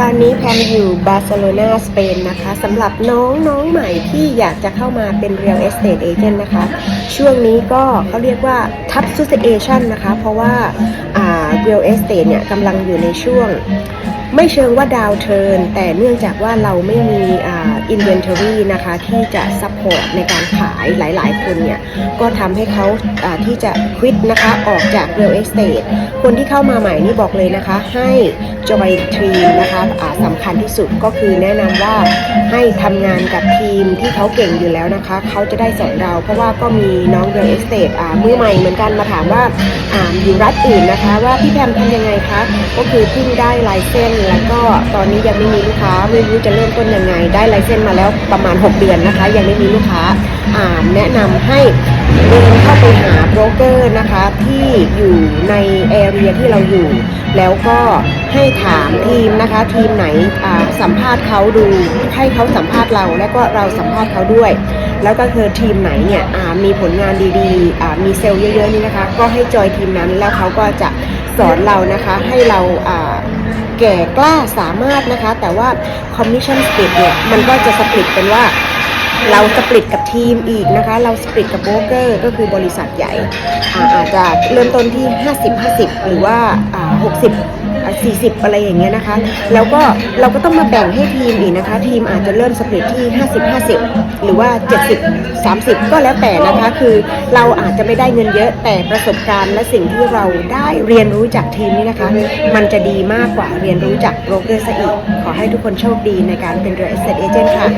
ตอนนี้แพมอยู่บาร์เซโลนาสเปนนะคะสำหรับน้องน้องใหม่ที่อยากจะเข้ามาเป็น Real Estate Agent นะคะ ช่วงนี้ก็เขาเรียกว่า Tough Situation นะคะ เพราะว่าอ่า Real Estate เนี่ยกำลังอยู่ในช่วง ไม่เชิงว่าดาวเทินแต่เนื่องจากว่าเราไม่มีอ่า inventory นะคะที่จะ support ในการขายหลายๆ คนเนี่ย ก็ทำให้เขาาที่จะควิดนะคะออกจาก real estate คนที่เข้ามาใหม่นี่บอกเลยนะคะ ให้จอยทีมนะคะสำคัญที่สุดก็คือแนะนำว่าให้ทำงานกับทีมที่เขาเก่งอยู่แล้วนะคะ เขาจะได้สอนเราเพราะว่าก็มีน้อง real estate มือใหม่เหมือนกันมาถามว่าอ่าอยู่รัฐอื่นนะคะ ว่าพี่แพมทำยังไงคะก็คือเพิ่งได้ไลเซนแล้วก็ตอนนี้ยังไม่มีลูกค้าไม่รู้จะเริ่มต้นยังไง ได้ไลเซนมาแล้วประมาณ 6 เดือนนะคะ ยังไม่มีลูกค้าอ่าแนะนำให้เดินเข้าไปหาโบรกเกอร์นะคะที่อยู่ในแอเรียที่เราอยู่ แล้วก็ให้ถามทีมนะคะ ทีมไหนสัมภาษณ์เขาดูให้เขาสัมภาษณ์เรา และก็เราสัมภาษณ์เขาด้วย แล้วก็คือทีมไหนเนี่ยมีผลงานดีๆมีเซลล์เยอะๆนี่นะคะ ก็ให้จอยทีมนั้นแล้วเขาก็จะสอนเรานะคะให้เรา แก่กล้าสามารถนะคะ แต่ว่า commission split เนี่ย มันก็จะสปริตเป็นว่าเราสปริตกับทีมอีกนะคะ เราสปริตกับโบรกเกอร์ก็คือบริษัทใหญ่อาอาจจะเริ่มต้นที่ 50 50 หรือว่าอ่า60 อ่า40อะไรอย่างเงี้ยนะคะ แล้วก็เราก็ต้องมาแบ่งให้ทีมอีกนะคะ ทีมอาจจะเริ่มสปริตที่50 50หรือว่า70 30ก็แล้วแต่นะคะ คือเราอาจจะไม่ได้เงินเยอะแต่ประสบการณ์และสิ่งที่เราได้เรียนรู้จากทีมนี้นะคะ มันจะดีมากกว่าเรียนรู้จากโรเกอร์ซะอีก ขอให้ทุกคนโชคดีในการเป็น real estate agent ค่ะ